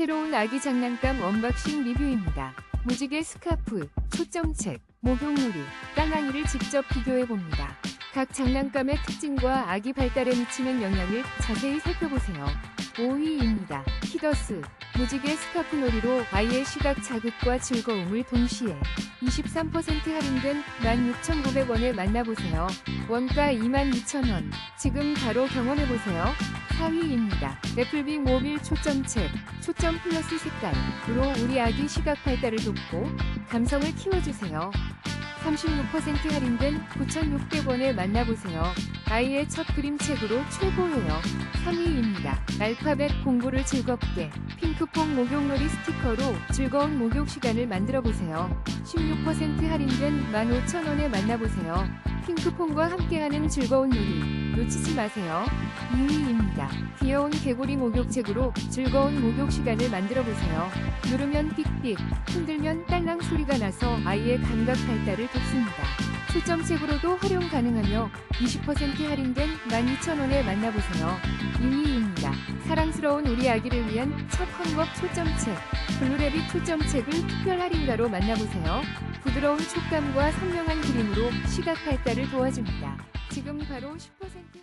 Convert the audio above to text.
새로운 아기 장난감 언박싱 리뷰입니다. 무지개 스카프, 초점책, 목욕놀이, 깡랑이를 직접 비교해봅니다. 각 장난감의 특징과 아기 발달에 미치는 영향을 자세히 살펴보세요. 5위입니다. 키더스, 무지개 스카프 놀이로 아이의 시각 자극과 즐거움을 동시에 23% 할인된 16,900원에 만나보세요. 원가 22,000원. 지금 바로 경험해보세요. 4위입니다. 애플빅 모빌 초점책, 초점 플러스 색깔로 우리 아기 시각 발달을 돕고 감성을 키워주세요. 36% 할인된 9,600원에 만나보세요. 아이의 첫 그림책으로 최고예요. 3위입니다. 알파벳 공부를 즐겁게 핑크퐁 목욕놀이 스티커로 즐거운 목욕 시간을 만들어 보세요. 16% 할인된 15,000원에 만나보세요. 핑크퐁과 함께하는 즐거운 놀이 놓치지 마세요. 2위입니다. 귀여운 개구리 목욕책으로 즐거운 목욕 시간을 만들어 보세요. 누르면 삑삑, 흔들면 딸랑 소리가 나서 아이의 감각 발달을 돕습니다. 초점책으로도 활용 가능하며 20% 할인된 12,000원에 만나보세요. 2위입니다. 사랑스러운 우리 아기를 위한 첫 헝겊 초점책, 블루레빗 초점책을 특별 할인가로 만나보세요. 부드러운 촉감과 선명한 그림으로 시각 발달을 도와줍니다. 지금 바로 10%